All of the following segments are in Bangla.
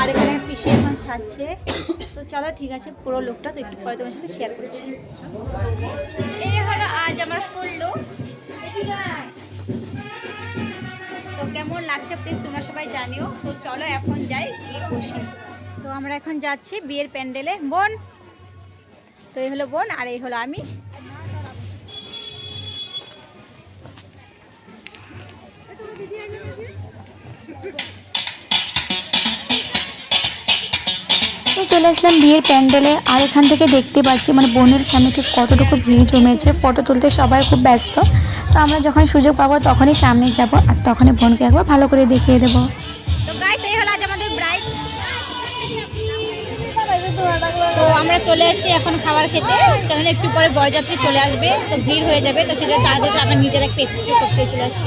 আর এখানে পিসি এখন সাজছে তো চলো, ঠিক আছে, পুরো লুকটা তো একটু পরে তোমার সাথে শেয়ার করছি। এই হলো আজ আমার ফুল লুক তো কেমন লাগছে প্লিজ তোমরা সবাই জানিও। তো চলো, এখন যাই গিয়ে বসি। তো আমরা এখন যাচ্ছি বিয়ের প্যান্ডেলে। বোন! তো এই হলো বোন, আর এই হলো আমি। তো চলে আসলাম বিয়ের প্যান্ডেলে আর এখান থেকে দেখতে পাচ্ছি মানে বোনের সামনে ঠিক কতটুকু ভিড় জমেছে ফটো তুলতে সবাই খুব ব্যস্ত। তো আমরা যখন সুযোগ পাবো তখনই সামনে যাব আর তখনই বোনকে একবার ভালো করে দেখিয়ে দেবো। তো আমরা চলে আসি এখন খাবার খেতে। কারণ একটু পরে বরযাত্রী চলে আসবে, তো ভিড় হয়ে যাবে, তো সেজন্য তাদের আমরা নিজেরা একটু একটু করতে চলে আসছি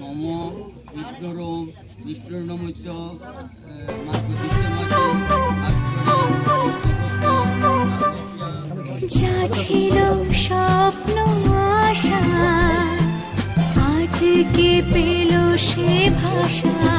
নম বিষ্ণুরম বিষ্ণুরমিত যা ছিল স্বপ্ন আশা আজকে পেল সে ভাষা?